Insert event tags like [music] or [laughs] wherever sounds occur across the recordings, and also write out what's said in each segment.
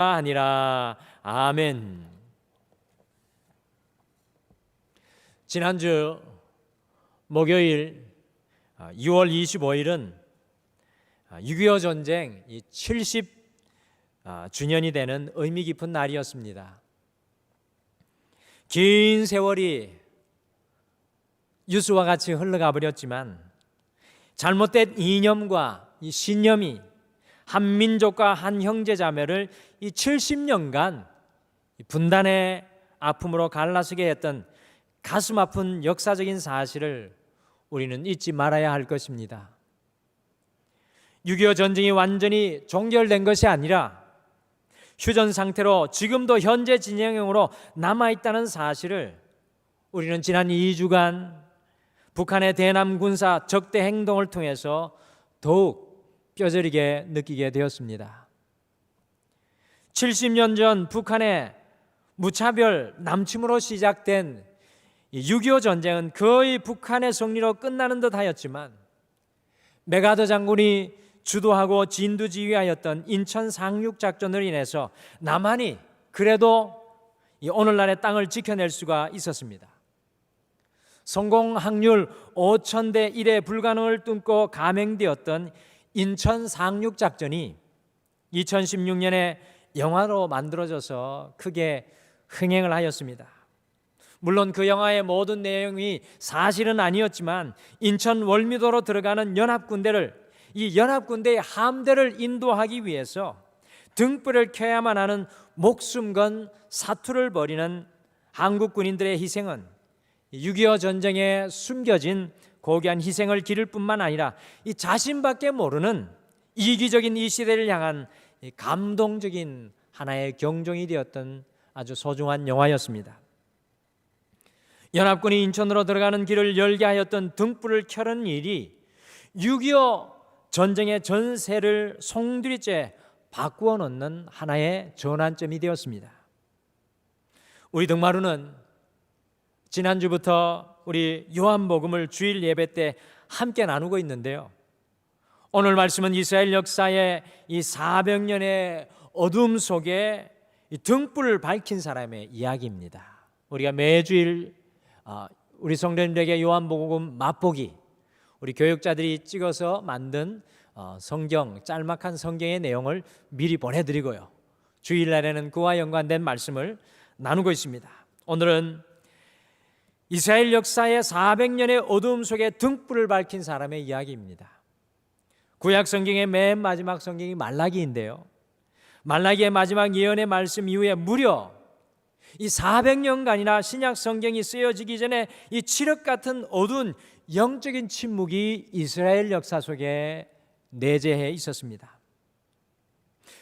아니라 아멘. 지난주 목요일 6월 25일은 6.25 전쟁 70 주년이 되는 의미 깊은 날이었습니다. 긴 세월이 유수와 같이 흘러가 버렸지만 잘못된 이념과 이 신념이 한 민족과 한 형제 자매를 이 70년간 분단의 아픔으로 갈라서게 했던 가슴 아픈 역사적인 사실을 우리는 잊지 말아야 할 것입니다. 6.25 전쟁이 완전히 종결된 것이 아니라 휴전 상태로 지금도 현재 진영으로 남아 있다는 사실을 우리는 지난 2주간 북한의 대남 군사 적대 행동을 통해서 더욱 뼈저리게 느끼게 되었습니다. 70년 전 북한의 무차별 남침으로 시작된 6.25 전쟁은 거의 북한의 승리로 끝나는 듯 하였지만 메가더 장군이 주도하고 진두지휘하였던 인천 상륙 작전으로 인해서 남한이 그래도 오늘날의 땅을 지켜낼 수가 있었습니다. 성공 확률 5천 대 1의 불가능을 뚫고 감행되었던 인천 상륙 작전이 2016년에 영화로 만들어져서 크게 흥행을 하였습니다. 물론 그 영화의 모든 내용이 사실은 아니었지만 인천 월미도로 들어가는 연합군대를 이 연합군대의 함대를 인도하기 위해서 등불을 켜야만 하는 목숨 건 사투를 벌이는 한국 군인들의 희생은 6.25 전쟁에 숨겨진 고귀한 희생을 기를 뿐만 아니라 이 자신밖에 모르는 이기적인 이 시대를 향한 감동적인 하나의 경종이 되었던 아주 소중한 영화였습니다. 연합군이 인천으로 들어가는 길을 열게 하였던 등불을 켜는 일이 6.25 전쟁의 전세를 송두리째 바꾸어 놓는 하나의 전환점이 되었습니다. 우리 등마루는 지난주부터 우리 요한복음을 주일 예배 때 함께 나누고 있는데요. 오늘 말씀은 이스라엘 역사의 이 400년의 어둠 속에 등불을 밝힌 사람의 이야기입니다. 우리가 매주일 아, 우리 성도님들에게 요한복음 맛보기 우리 교육자들이 찍어서 만든 어, 성경 짤막한 성경의 내용을 미리 보내드리고요. 주일날에는 그와 연관된 말씀을 나누고 있습니다. 오늘은 이스라엘 역사의 400년의 어두움 속에 등불을 밝힌 사람의 이야기입니다. 구약 성경의 맨 마지막 성경이 말라기인데요. 말라기의 마지막 예언의 말씀 이후에 무려 이 400년간이나 신약 성경이 쓰여지기 전에 이 칠흑 같은 어두운 영적인 침묵이 이스라엘 역사 속에 내재해 있었습니다.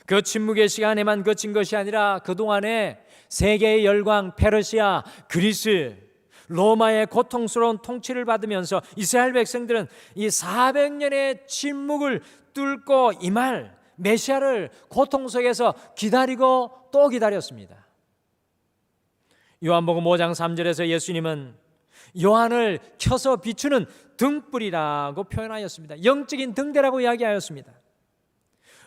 그 침묵의 시간에만 거친 것이 아니라 그동안에 세계의 열광, 페르시아, 그리스, 로마의 고통스러운 통치를 받으면서 이스라엘 백성들은 이 400년의 침묵을 뚫고 임할 메시아를 고통 속에서 기다리고 또 기다렸습니다. 요한복음 5장 3절에서 예수님은 요한을 켜서 비추는 등불이라고 표현하였습니다. 영적인 등대라고 이야기하였습니다.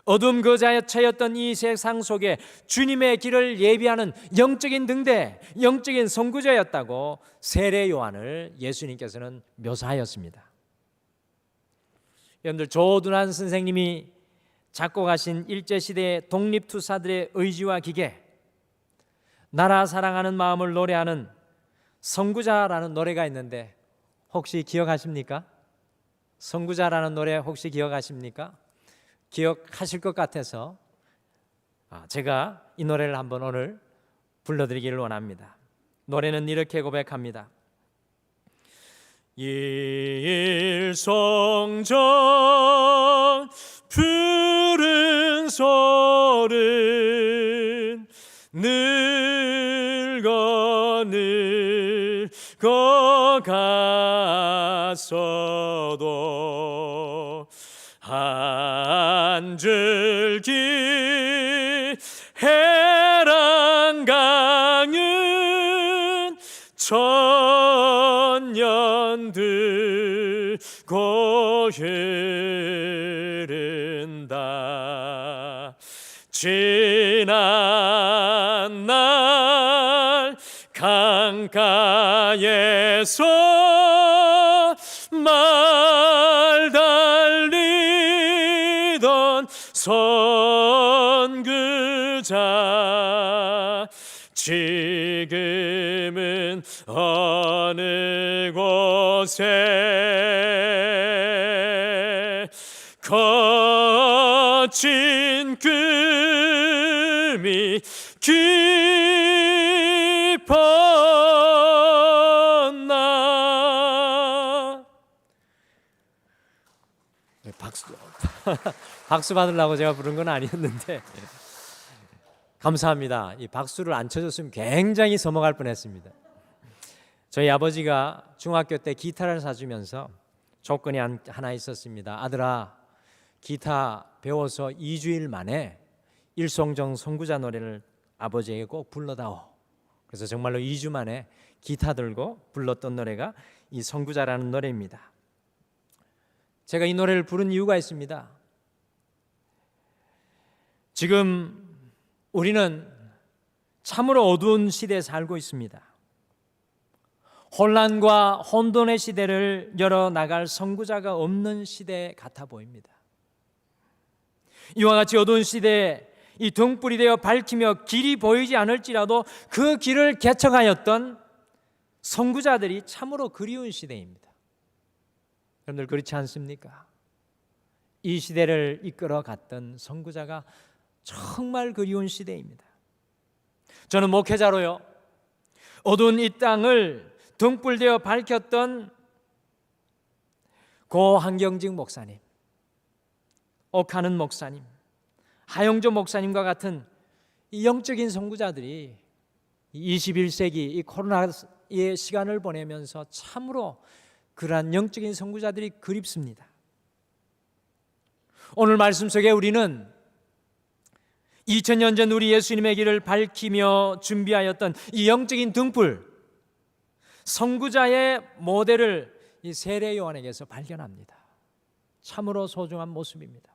어둠 그자였던 이 세상 속에 주님의 길을 예비하는 영적인 등대, 영적인 선구자였다고 세례 요한을 예수님께서는 묘사하였습니다. 여러분들 조둔한 선생님이 작곡하신 일제 시대의 독립 투사들의 의지와 기계, 나라 사랑하는 마음을 노래하는 선구자라는 노래가 있는데 혹시 기억하십니까? 선구자라는 노래 혹시 기억하십니까? 기억하실 것 같아서 아, 제가 이 노래를 한번 오늘 불러드리기를 원합니다. 노래는 이렇게 고백합니다. 일성정 푸른 소른 늙어 늙어 갔어도 한 줄기 해랑강은 천년 들 고 흐른다. 지나 날 강가에서 곳에 거친 금이 깊었나 네, 박수 [laughs] 박수 받으려고 제가 부른 건 아니었는데 감사합니다. 이 박수를 안 쳐줬으면 굉장히 서먹할 뻔했습니다. 저희 아버지가 중학교 때 기타를 사주면서 조건이 한- 하나 있었습니다. 아들아, 기타 배워서 2주일 만에 일송정 선구자 노래를 아버지에게 꼭 불러다오. 그래서 정말로 2주 만에 기타 들고 불렀던 노래가 이 선구자라는 노래입니다. 제가 이 노래를 부른 이유가 있습니다. 지금 우리는 참으로 어두운 시대에 살고 있습니다. 혼란과 혼돈의 시대를 열어 나갈 선구자가 없는 시대 같아 보입니다. 이와 같이 어두운 시대에 이 등불이 되어 밝히며 길이 보이지 않을지라도 그 길을 개척하였던 선구자들이 참으로 그리운 시대입니다. 여러분들 그렇지 않습니까? 이 시대를 이끌어 갔던 선구자가 정말 그리운 시대입니다. 저는 목회자로요. 어두운 이 땅을 등불되어 밝혔던 고 한경직 목사님, 옥하는 목사님, 하영조 목사님과 같은 이 영적인 선구자들이 21세기 이 코로나의 시간을 보내면서 참으로 그러한 영적인 선구자들이 그립습니다. 오늘 말씀 속에 우리는 2000년 전 우리 예수님의 길을 밝히며 준비하였던 이 영적인 등불 선구자의 모델을 이 세례 요한에게서 발견합니다. 참으로 소중한 모습입니다.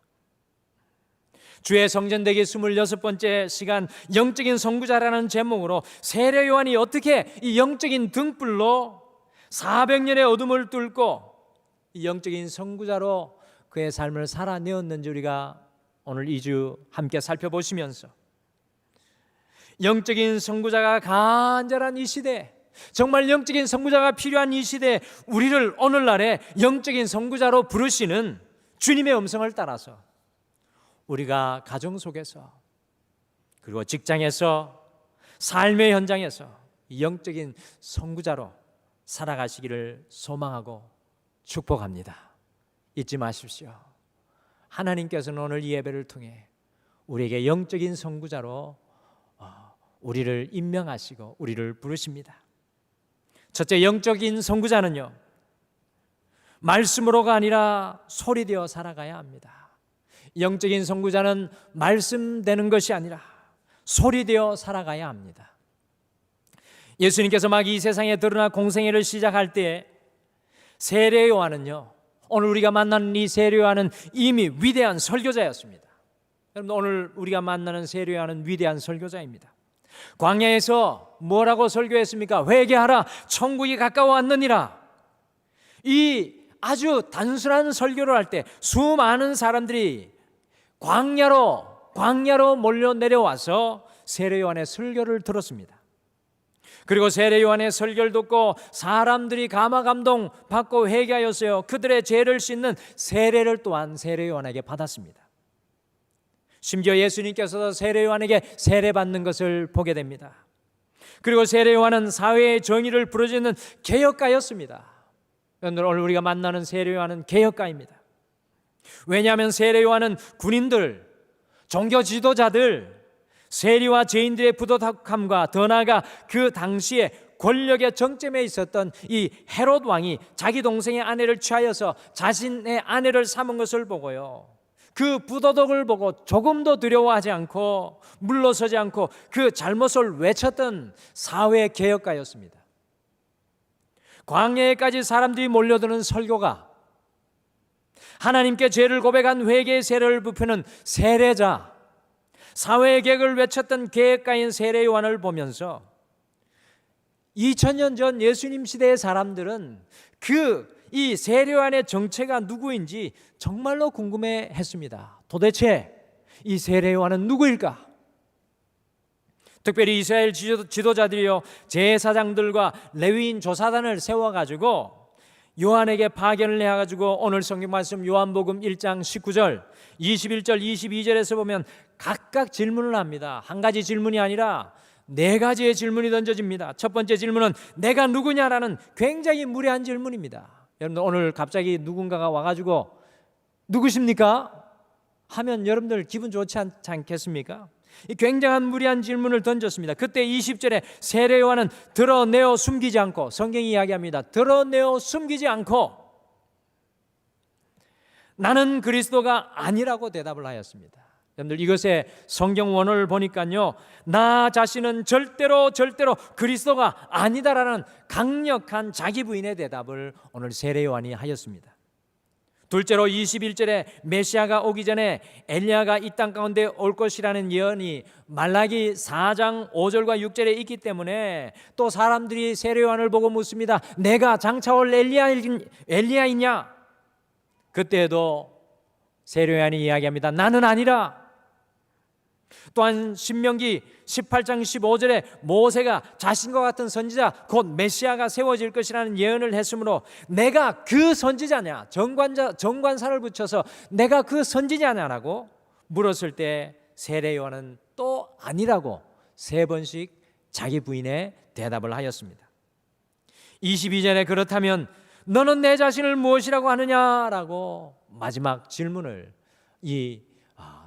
주의 성전되기 26번째 시간 영적인 선구자라는 제목으로 세례 요한이 어떻게 이 영적인 등불로 400년의 어둠을 뚫고 이 영적인 선구자로 그의 삶을 살아내었는지 우리가 오늘 2주 함께 살펴보시면서 영적인 선구자가 간절한 이 시대 정말 영적인 선구자가 필요한 이 시대 우리를 오늘날에 영적인 선구자로 부르시는 주님의 음성을 따라서 우리가 가정 속에서 그리고 직장에서 삶의 현장에서 이 영적인 선구자로 살아가시기를 소망하고 축복합니다. 잊지 마십시오. 하나님께서는 오늘 이 예배를 통해 우리에게 영적인 선구자로 어, 우리를 임명하시고 우리를 부르십니다. 첫째 영적인 선구자는요. 말씀으로가 아니라 소리되어 살아가야 합니다. 영적인 선구자는 말씀되는 것이 아니라 소리되어 살아가야 합니다. 예수님께서 막 이 세상에 드러나 공생애를 시작할 때 세례 요한은요. 오늘 우리가 만나는 이 세례 요한은 이미 위대한 설교자였습니다. 여러분 오늘 우리가 만나는 세례 요한은 위대한 설교자입니다. 광야에서 뭐라고 설교했습니까? 회개하라 천국이 가까워 왔느니라. 이 아주 단순한 설교를 할 때 수많은 사람들이 광야로 광야로 몰려 내려와서 세례 요한의 설교를 들었습니다. 그리고 세례 요한의 설교를 듣고 사람들이 감화 감동 받고 회개하였어요. 그들의 죄를 씻는 세례를 또한 세례 요한에게 받았습니다. 심지어 예수님께서도 세례 요한에게 세례 받는 것을 보게 됩니다. 그리고 세례 요한은 사회의 정의를 부르짖는 개혁가였습니다. 오늘 우리가 만나는 세례 요한은 개혁가입니다. 왜냐하면 세례 요한은 군인들, 종교 지도자들, 세리와 죄인들의 부도덕함과 더 나아가 그 당시에 권력의 정점에 있었던 이 헤롯 왕이 자기 동생의 아내를 취하여서 자신의 아내를 삼은 것을 보고요. 그 부도덕을 보고 조금도 두려워하지 않고 물러서지 않고 그 잘못을 외쳤던 사회 개혁가였습니다. 광야에까지 사람들이 몰려드는 설교가 하나님께 죄를 고백한 회개의 세례를 부표는 세례자 사회 계획을 외쳤던 계획가인 세례 요한을 보면서 2000년 전 예수님 시대의 사람들은 그 이 세례 요한의 정체가 누구인지 정말로 궁금해 했습니다. 도대체 이 세례 요한은 누구일까? 특별히 이스라엘 지도- 지도자들이요 제사장들과 레위인 조사단을 세워 가지고 요한에게 파견을 해 가지고 오늘 성경 말씀 요한복음 1장 19절, 21절, 22절에서 보면 각각 질문을 합니다. 한 가지 질문이 아니라 네 가지의 질문이 던져집니다. 첫 번째 질문은 내가 누구냐라는 굉장히 무례한 질문입니다. 여러분들 오늘 갑자기 누군가가 와 가지고 누구십니까? 하면 여러분들 기분 좋지 않, 않겠습니까? 이 굉장한 무리한 질문을 던졌습니다. 그때 20절에 세례 요한은 드러내어 숨기지 않고 성경이 이야기합니다. 드러내어 숨기지 않고 나는 그리스도가 아니라고 대답을 하였습니다. 여러분들 이것의 성경 원어를 보니까요. 나 자신은 절대로 절대로 그리스도가 아니다라는 강력한 자기 부인의 대답을 오늘 세례 요한이 하였습니다. 둘째로 21절에 메시아가 오기 전에 엘리야가 이 땅 가운데 올 것이라는 예언이 말라기 4장 5절과 6절에 있기 때문에 또 사람들이 세례 요한을 보고 묻습니다. 내가 장차 올 엘리야 엘리야이냐? 그때도 세례 요한이 이야기합니다. 나는 아니라 또한 신명기 18장 15절에 모세가 자신과 같은 선지자 곧 메시아가 세워질 것이라는 예언을 했으므로 내가 그 선지자냐 정관자 정관사를 붙여서 내가 그 선지자냐라고 물었을 때 세례 요한은 또 아니라고 세 번씩 자기 부인의 대답을 하였습니다. 22절에 그렇다면 너는 내 자신을 무엇이라고 하느냐라고 마지막 질문을 이 아,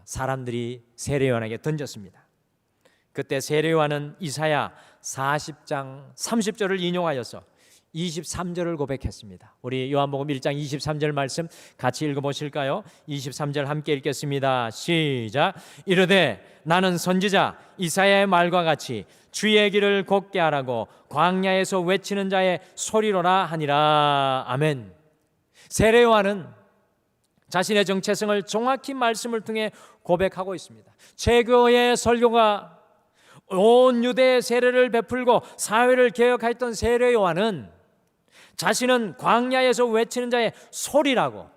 사람들이 세례 요한에게 던졌습니다. 그때 세례 요한은 이사야 40장 30절을 인용하여서 23절을 고백했습니다. 우리 요한복음 1장 23절 말씀 같이 읽어 보실까요? 23절 함께 읽겠습니다. 시작. 이르되 나는 선지자 이사야의 말과 같이 주의 길을 곱게 하라고 광야에서 외치는 자의 소리로라 하니라. 아멘. 세례 요한은 자신의 정체성을 정확히 말씀을 통해 고백하고 있습니다. 최고의 설교가 온 유대의 세례를 베풀고 사회를 개혁하였던 세례 요한은 자신은 광야에서 외치는 자의 소리라고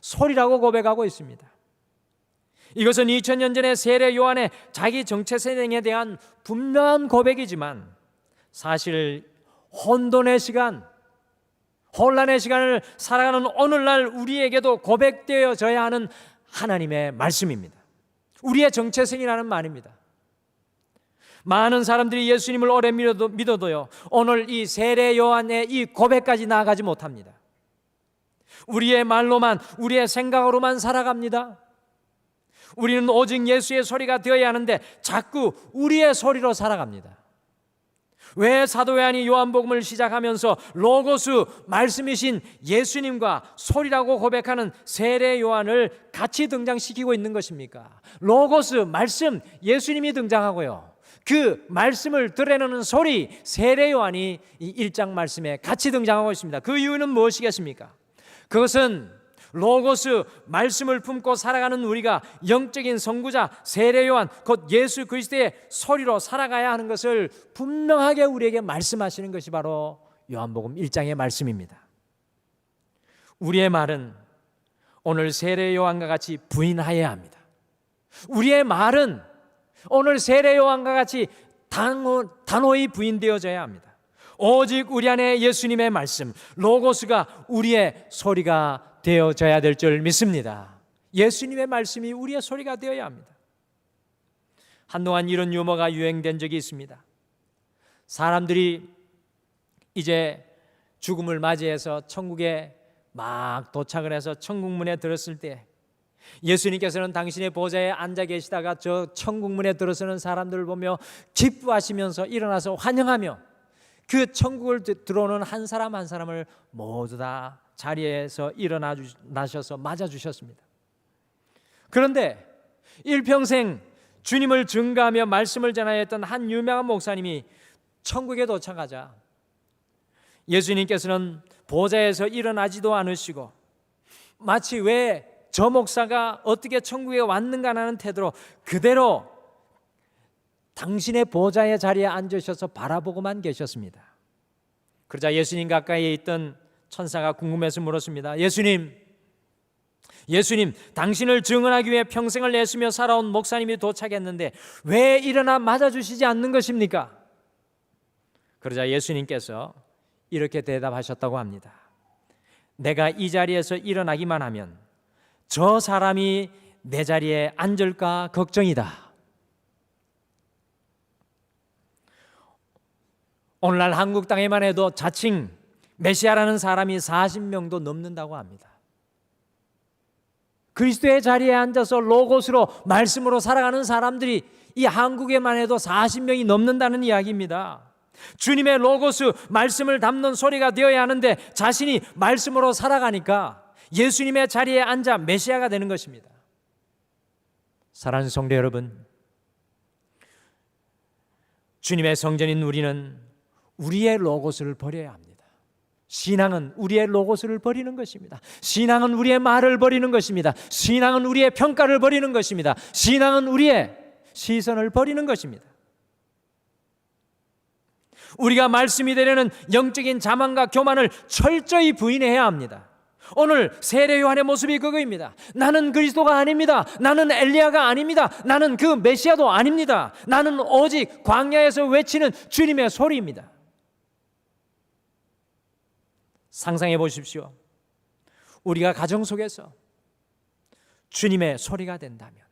소리라고 고백하고 있습니다. 이것은 2000년 전의 세례 요한의 자기 정체성에 대한 분명한 고백이지만 사실 혼돈의 시간 혼란의 시간을 살아가는 오늘날 우리에게도 고백되어져야 하는 하나님의 말씀입니다. 우리의 정체성이라는 말입니다. 많은 사람들이 예수님을 오래 믿어도, 믿어도요, 오늘 이 세례 요한의 이 고백까지 나아가지 못합니다. 우리의 말로만, 우리의 생각으로만 살아갑니다. 우리는 오직 예수의 소리가 되어야 하는데 자꾸 우리의 소리로 살아갑니다. 왜 사도 요한이 요한복음을 시작하면서 로고스 말씀이신 예수님과 소리라고 고백하는 세례 요한을 같이 등장시키고 있는 것입니까? 로고스 말씀 예수님이 등장하고요. 그 말씀을 드러내는 소리 세례 요한이 이 1장 말씀에 같이 등장하고 있습니다. 그 이유는 무엇이겠습니까? 그것은 로고스 말씀을 품고 살아가는 우리가 영적인 선구자 세례 요한 곧 예수 그리스도의 소리로 살아가야 하는 것을 분명하게 우리에게 말씀하시는 것이 바로 요한복음 1장의 말씀입니다. 우리의 말은 오늘 세례 요한과 같이 부인하여야 합니다. 우리의 말은 오늘 세례 요한과 같이 단호, 단호히 부인되어져야 합니다. 오직 우리 안에 예수님의 말씀 로고스가 우리의 소리가 되어져야 될 줄 믿습니다. 예수님의 말씀이 우리의 소리가 되어야 합니다. 한동안 이런 유머가 유행된 적이 있습니다. 사람들이 이제 죽음을 맞이해서 천국에 막 도착을 해서 천국문에 들었을 때 예수님께서는 당신의 보좌에 앉아 계시다가 저 천국문에 들어서는 사람들을 보며 기뻐하시면서 일어나서 환영하며 그 천국을 들어오는 한 사람 한 사람을 모두 다 자리에서 일어나 나셔서 맞아 주셨습니다. 그런데 일평생 주님을 증가하며 말씀을 전하였던 한 유명한 목사님이 천국에 도착하자 예수님께서는 보좌에서 일어나지도 않으시고 마치 왜 저 목사가 어떻게 천국에 왔는가 하는 태도로 그대로 당신의 보좌의 자리에 앉으셔서 바라보고만 계셨습니다. 그러자 예수님 가까이에 있던 천사가 궁금해서 물었습니다. 예수님, 예수님, 당신을 증언하기 위해 평생을 내쉬며 살아온 목사님이 도착했는데 왜 일어나 맞아주시지 않는 것입니까? 그러자 예수님께서 이렇게 대답하셨다고 합니다. 내가 이 자리에서 일어나기만 하면 저 사람이 내 자리에 앉을까 걱정이다. 오늘날 한국 땅에만 해도 자칭 메시아라는 사람이 40명도 넘는다고 합니다. 그리스도의 자리에 앉아서 로고스로 말씀으로 살아가는 사람들이 이 한국에만 해도 40명이 넘는다는 이야기입니다. 주님의 로고스 말씀을 담는 소리가 되어야 하는데 자신이 말씀으로 살아가니까 예수님의 자리에 앉아 메시아가 되는 것입니다. 사랑하는 성도 여러분, 주님의 성전인 우리는 우리의 로고스를 버려야 합니다. 신앙은 우리의 로고스를 버리는 것입니다. 신앙은 우리의 말을 버리는 것입니다. 신앙은 우리의 평가를 버리는 것입니다. 신앙은 우리의 시선을 버리는 것입니다. 우리가 말씀이 되려는 영적인 자만과 교만을 철저히 부인해야 합니다. 오늘 세례 요한의 모습이 그거입니다. 나는 그리스도가 아닙니다. 나는 엘리야가 아닙니다. 나는 그 메시아도 아닙니다. 나는 오직 광야에서 외치는 주님의 소리입니다. 상상해 보십시오. 우리가 가정 속에서 주님의 소리가 된다면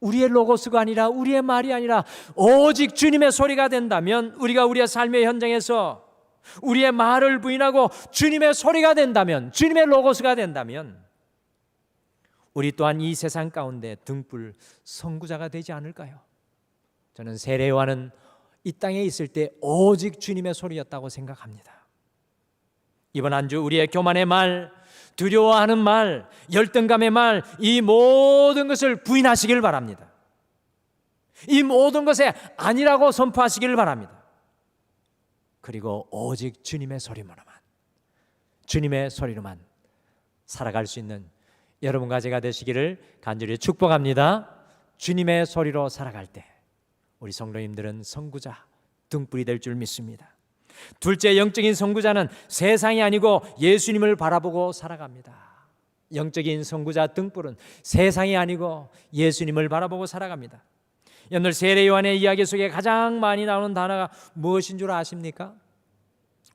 우리의 로고스가 아니라 우리의 말이 아니라 오직 주님의 소리가 된다면 우리가 우리의 삶의 현장에서 우리의 말을 부인하고 주님의 소리가 된다면 주님의 로고스가 된다면 우리 또한 이 세상 가운데 등불 선구자가 되지 않을까요? 저는 세례요한은 이 땅에 있을 때 오직 주님의 소리였다고 생각합니다. 이번 한 주 우리의 교만의 말, 두려워하는 말, 열등감의 말, 이 모든 것을 부인하시길 바랍니다. 이 모든 것에 아니라고 선포하시기를 바랍니다. 그리고 오직 주님의 소리로만, 주님의 소리로만 살아갈 수 있는 여러분과 제가 되시기를 간절히 축복합니다. 주님의 소리로 살아갈 때 우리 성도님들은 선구자 등불이 될 줄 믿습니다. 둘째 영적인 선구자는 세상이 아니고 예수님을 바라보고 살아갑니다. 영적인 선구자 등불은 세상이 아니고 예수님을 바라보고 살아갑니다. 오늘 세례 요한의 이야기 속에 가장 많이 나오는 단어가 무엇인 줄 아십니까?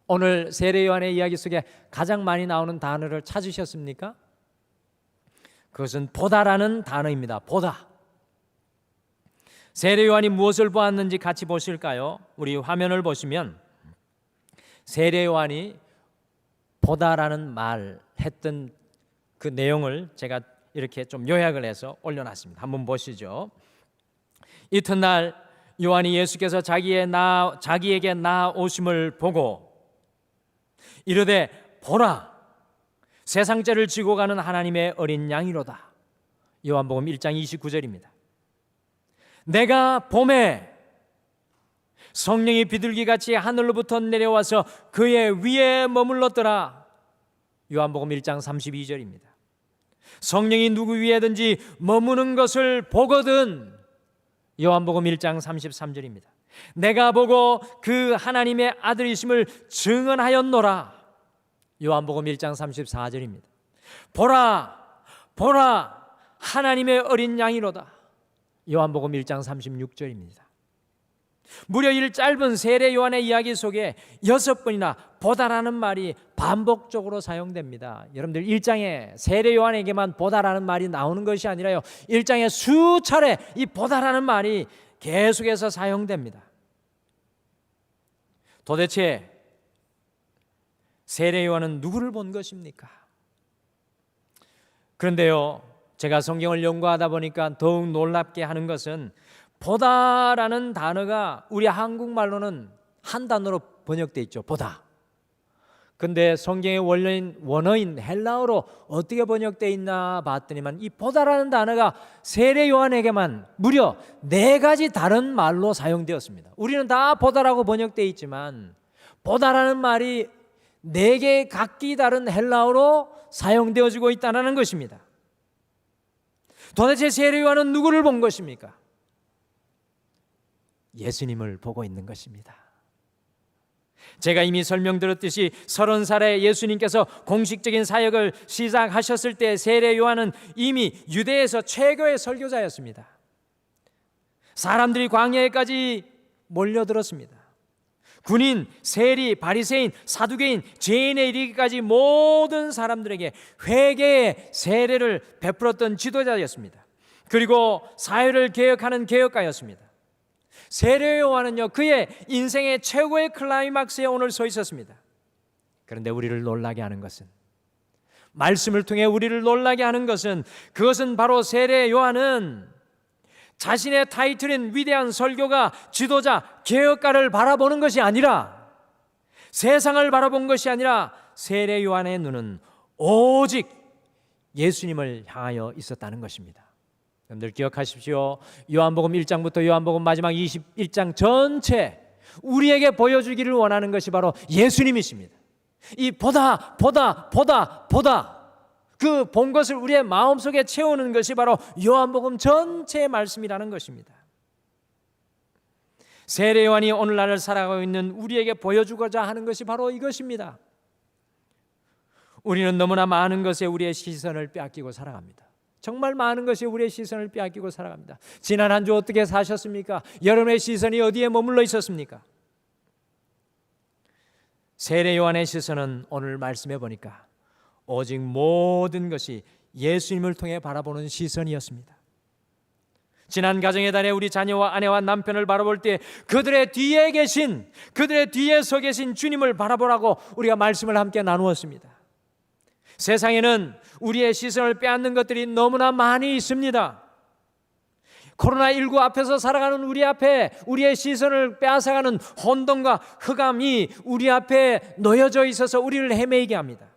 오늘 세례 요한의 이야기 속에 가장 많이 나오는 단어를 찾으셨습니까? 그것은 보다라는 단어입니다. 보다. 세례 요한이 무엇을 보았는지 같이 보실까요? 우리 화면을 보시면 세례 요한이 보다라는 말 했던 그 내용을 제가 이렇게 좀 요약을 해서 올려놨습니다. 한번 보시죠. 이튿날 요한이 예수께서 자기의 나 자기에게 나오심을 보고 이르되 보라 세상 죄를 지고 가는 하나님의 어린 양이로다. 요한복음 1장 29절입니다. 내가 봄에 성령이 비둘기같이 하늘로부터 내려와서 그의 위에 머물렀더라. 요한복음 1장 32절입니다. 성령이 누구 위에든지 머무는 것을 보거든 요한복음 1장 33절입니다. 내가 보고 그 하나님의 아들이심을 증언하였노라. 요한복음 1장 34절입니다. 보라, 보라, 하나님의 어린 양이로다. 요한복음 1장 36절입니다. 무려 이 짧은 세례 요한의 이야기 속에 여섯 번이나 보다라는 말이 반복적으로 사용됩니다. 여러분들 1장에 세례 요한에게만 보다라는 말이 나오는 것이 아니라요. 1장에 수차례 이 보다라는 말이 계속해서 사용됩니다. 도대체 세례 요한은 누구를 본 것입니까? 그런데요. 제가 성경을 연구하다 보니까 더욱 놀랍게 하는 것은 보다라는 단어가 우리 한국말로는 한 단어로 번역돼 있죠. 보다. 근데 성경의 원어인 원어인 헬라어로 어떻게 번역돼 있나 봤더니만 이 보다라는 단어가 세례 요한에게만 무려 네 가지 다른 말로 사용되었습니다. 우리는 다 보다라고 번역돼 있지만 보다라는 말이 네 개 각기 다른 헬라어로 사용되어지고 있다는 것입니다. 도대체 세례 요한은 누구를 본 것입니까? 예수님을 보고 있는 것입니다. 제가 이미 설명드렸듯이 서른 살에 예수님께서 공식적인 사역을 시작하셨을 때 세례 요한은 이미 유대에서 최고의 설교자였습니다. 사람들이 광야에까지 몰려들었습니다. 군인, 세리, 바리새인, 사두개인, 죄인에 이르기까지 모든 사람들에게 회개의 세례를 베풀었던 지도자였습니다. 그리고 사회를 개혁하는 개혁가였습니다. 세례 요한은요 그의 인생의 최고의 클라이막스에 오늘 서 있었습니다. 그런데 우리를 놀라게 하는 것은 말씀을 통해 우리를 놀라게 하는 것은 그것은 바로 세례 요한은 자신의 타이틀인 위대한 설교가 지도자 개혁가를 바라보는 것이 아니라 세상을 바라본 것이 아니라 세례 요한의 눈은 오직 예수님을 향하여 있었다는 것입니다. 여러분들 기억하십시오. 요한복음 1장부터 요한복음 마지막 21장 전체 우리에게 보여주기를 원하는 것이 바로 예수님이십니다. 이 보다 보다 보다 보다 그 본 것을 우리의 마음속에 채우는 것이 바로 요한복음 전체의 말씀이라는 것입니다. 세례 요한이 오늘날을 살아가고 있는 우리에게 보여주고자 하는 것이 바로 이것입니다. 우리는 너무나 많은 것에 우리의 시선을 빼앗기고 살아갑니다. 정말 많은 것이 우리의 시선을 빼앗기고 살아갑니다. 지난 한 주 어떻게 사셨습니까? 여러분의 시선이 어디에 머물러 있었습니까? 세례 요한의 시선은 오늘 말씀해 보니까 오직 모든 것이 예수님을 통해 바라보는 시선이었습니다. 지난 가정의 달에 우리 자녀와 아내와 남편을 바라볼 때 그들의 뒤에 계신 그들의 뒤에 서 계신 주님을 바라보라고 우리가 말씀을 함께 나누었습니다. 세상에는 우리의 시선을 빼앗는 것들이 너무나 많이 있습니다. 코로나19 앞에서 살아가는 우리 앞에 우리의 시선을 빼앗아가는 혼돈과 흑암이 우리 앞에 놓여져 있어서 우리를 헤매이게 합니다.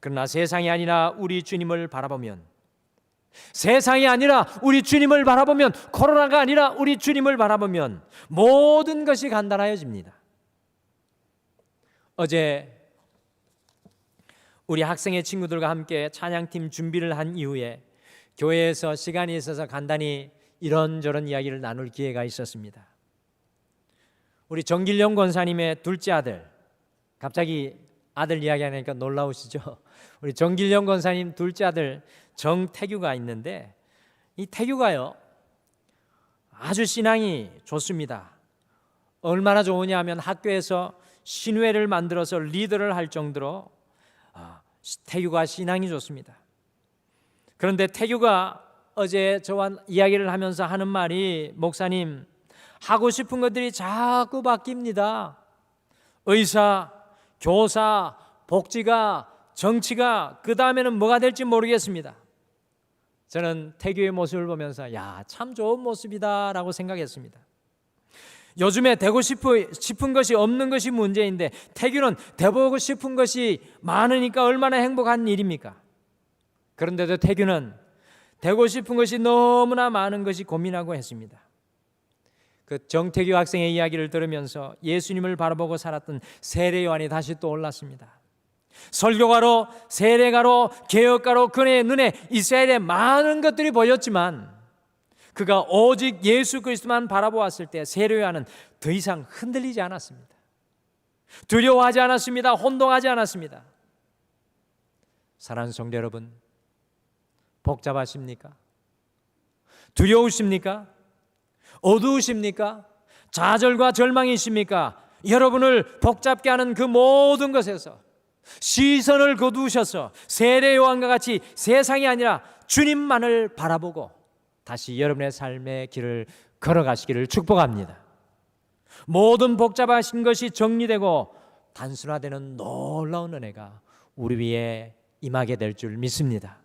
그러나 세상이 아니라 우리 주님을 바라보면 세상이 아니라 우리 주님을 바라보면 코로나가 아니라 우리 주님을 바라보면 모든 것이 간단해집니다. 어제 우리 학생의 친구들과 함께 찬양팀 준비를 한 이후에 교회에서 시간이 있어서 간단히 이런저런 이야기를 나눌 기회가 있었습니다. 우리 정길영 권사님의 둘째 아들 갑자기 아들 이야기하니까 놀라우시죠? [laughs] 우리 정길영 권사님 둘째 아들 정태규가 있는데 이 태규가요 아주 신앙이 좋습니다. 얼마나 좋으냐 하면 학교에서 신회를 만들어서 리더를 할 정도로 아, 태규가 신앙이 좋습니다. 그런데 태규가 어제 저와 이야기를 하면서 하는 말이 목사님 하고 싶은 것들이 자꾸 바뀝니다. 의사, 교사, 복지가, 정치가 그 다음에는 뭐가 될지 모르겠습니다. 저는 태규의 모습을 보면서 야, 참 좋은 모습이다라고 생각했습니다. 요즘에 되고 싶은 것이 없는 것이 문제인데 태규는 되보고 싶은 것이 많으니까 얼마나 행복한 일입니까? 그런데도 태규는 되고 싶은 것이 너무나 많은 것이 고민하고 했습니다. 그 정태규 학생의 이야기를 들으면서 예수님을 바라보고 살았던 세례 요한이 다시 떠올랐습니다. 설교가로 세례가로 개혁가로 그의 눈에 이스라엘의 많은 것들이 보였지만 그가 오직 예수 그리스도만 바라보았을 때 세례 요한은 더 이상 흔들리지 않았습니다. 두려워하지 않았습니다. 혼동하지 않았습니다. 사랑하는 성도 여러분, 복잡하십니까? 두려우십니까? 어두우십니까? 좌절과 절망이십니까? 여러분을 복잡게 하는 그 모든 것에서 시선을 거두셔서 세례 요한과 같이 세상이 아니라 주님만을 바라보고 다시 여러분의 삶의 길을 걸어가시기를 축복합니다. 모든 복잡하신 것이 정리되고 단순화되는 놀라운 은혜가 우리 위에 임하게 될 줄 믿습니다.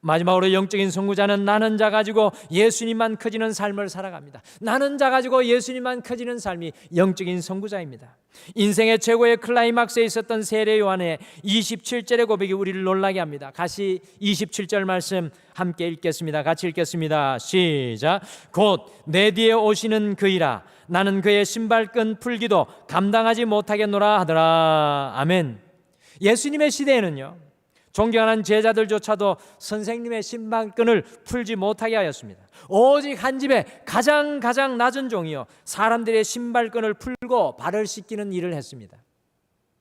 마지막으로 영적인 선구자는 나는 자 가지고 예수님만 커지는 삶을 살아갑니다. 나는 자 가지고 예수님만 커지는 삶이 영적인 선구자입니다. 인생의 최고의 클라이막스에 있었던 세례 요한의 27절의 고백이 우리를 놀라게 합니다. 같이 27절 말씀 함께 읽겠습니다. 같이 읽겠습니다. 시작. 곧 내 뒤에 오시는 그이라 나는 그의 신발끈 풀기도 감당하지 못하겠노라 하더라. 아멘. 예수님의 시대에는요. 존경하는 제자들조차도 선생님의 신발끈을 풀지 못하게 하였습니다. 오직 한 집에 가장 가장 낮은 종이요 사람들의 신발끈을 풀고 발을 씻기는 일을 했습니다.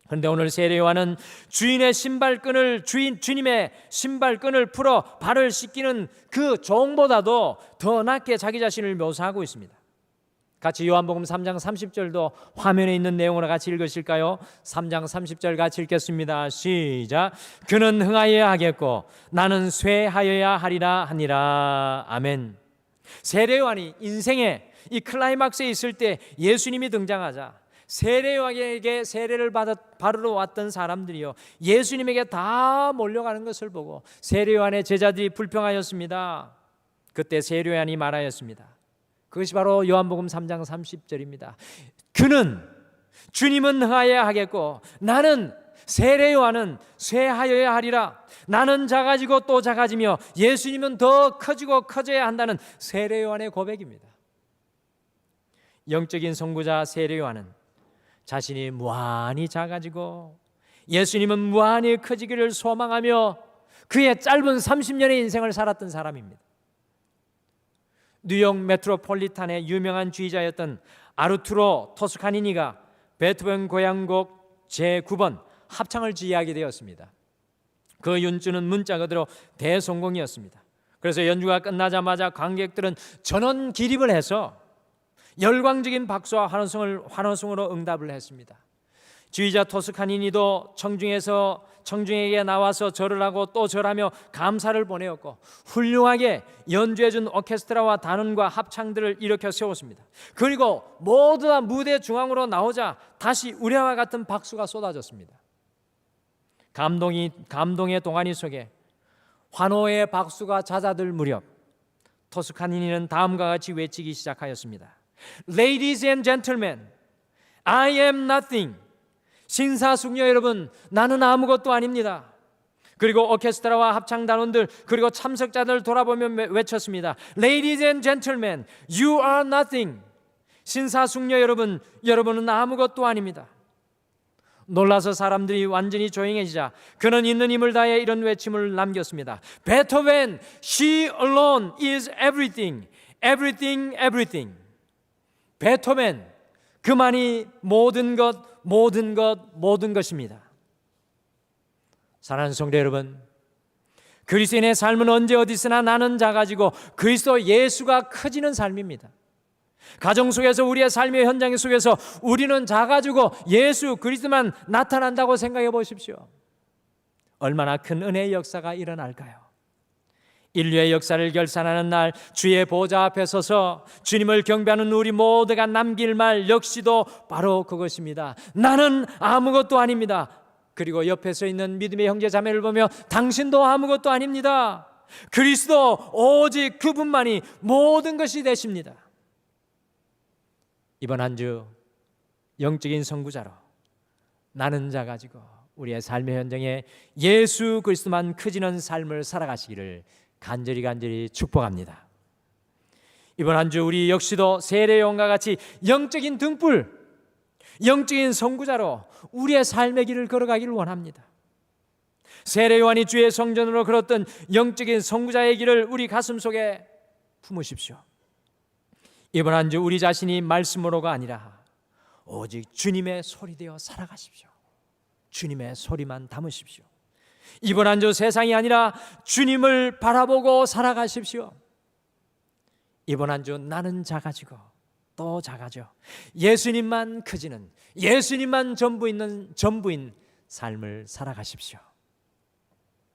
그런데 오늘 세례요한은 주인의 신발끈을 주인 주님의 신발끈을 풀어 발을 씻기는 그 종보다도 더 낮게 자기 자신을 묘사하고 있습니다. 같이 요한복음 3장 30절도 화면에 있는 내용으로 같이 읽으실까요? 3장 30절 같이 읽겠습니다. 시작. 그는 흥하여야 하겠고 나는 쇠하여야 하리라 하니라. 아멘. 세례요한이 인생의 이 클라이막스에 있을 때 예수님이 등장하자 세례요한에게 세례를 받아 바르러 왔던 사람들이요 예수님에게 다 몰려가는 것을 보고 세례요한의 제자들이 불평하였습니다. 그때 세례요한이 말하였습니다. 그것이 바로 요한복음 3장 30절입니다. 그는 주님은 흥하여야 하겠고 나는 세례 요한은 쇠하여야 하리라. 나는 작아지고 또 작아지며 예수님은 더 커지고 커져야 한다는 세례 요한의 고백입니다. 영적인 선구자 세례 요한은 자신이 무한히 작아지고 예수님은 무한히 커지기를 소망하며 그의 짧은 30년의 인생을 살았던 사람입니다. 뉴욕 메트로폴리탄의 유명한 주의자였던 아르투로 토스카니니가 베토벤 고향곡 제9번 합창을 지휘하게 되었습니다. 그 연주는 문자 그대로 대성공이었습니다. 그래서 연주가 끝나자마자 관객들은 전원 기립을 해서 열광적인 박수와 환호성을 환호성으로 응답을 했습니다. 주의자 토스카니니도 청중에서 청중에게 나와서 절을 하고 또 절하며 감사를 보내었고 훌륭하게 연주해준 오케스트라와 단원과 합창들을 일으켜 세웠습니다. 그리고 모두 다 무대 중앙으로 나오자 다시 우리와 같은 박수가 쏟아졌습니다. 감동이 감동의 동안이 속에 환호의 박수가 잦아들 무렵 토스카니니는 다음과 같이 외치기 시작하였습니다. Ladies and gentlemen, I am nothing. 신사숙녀 여러분, 나는 아무것도 아닙니다. 그리고 오케스트라와 합창 단원들 그리고 참석자들 돌아보며 외쳤습니다. Ladies and gentlemen, you are nothing. 신사숙녀 여러분, 여러분은 아무것도 아닙니다. 놀라서 사람들이 완전히 조용해지자 그는 있는 힘을 다해 이런 외침을 남겼습니다. 베토벤, she alone is everything, everything, everything. 베토벤, 그만이 모든 것, 모든 것, 모든 것입니다. 사랑하는 성도 여러분, 그리스도인의 삶은 언제 어디서나 나는 작아지고 그리스도 예수가 커지는 삶입니다. 가정 속에서 우리의 삶의 현장 속에서 우리는 작아지고 예수 그리스도만 나타난다고 생각해 보십시오. 얼마나 큰 은혜의 역사가 일어날까요? 인류의 역사를 결산하는 날 주의 보좌 앞에 서서 주님을 경배하는 우리 모두가 남길 말 역시도 바로 그것입니다. 나는 아무것도 아닙니다. 그리고 옆에 서 있는 믿음의 형제 자매를 보며 당신도 아무것도 아닙니다. 그리스도 오직 그분만이 모든 것이 되십니다. 이번 한 주 영적인 선구자로 나는 자 가지고 우리의 삶의 현장에 예수 그리스도만 크지는 삶을 살아가시기를 간절히 간절히 축복합니다. 이번 한 주 우리 역시도 세례용과 같이 영적인 등불, 영적인 선구자로 우리의 삶의 길을 걸어가기를 원합니다. 세례 요한이 주의 성전으로 걸었던 영적인 선구자의 길을 우리 가슴 속에 품으십시오. 이번 한 주 우리 자신이 말씀으로가 아니라 오직 주님의 소리 되어 살아가십시오. 주님의 소리만 담으십시오. 이번 한 주 세상이 아니라 주님을 바라보고 살아가십시오. 이번 한 주 나는 작아지고 또 작아져 예수님만 크지는 예수님만 전부 있는 전부인 삶을 살아가십시오.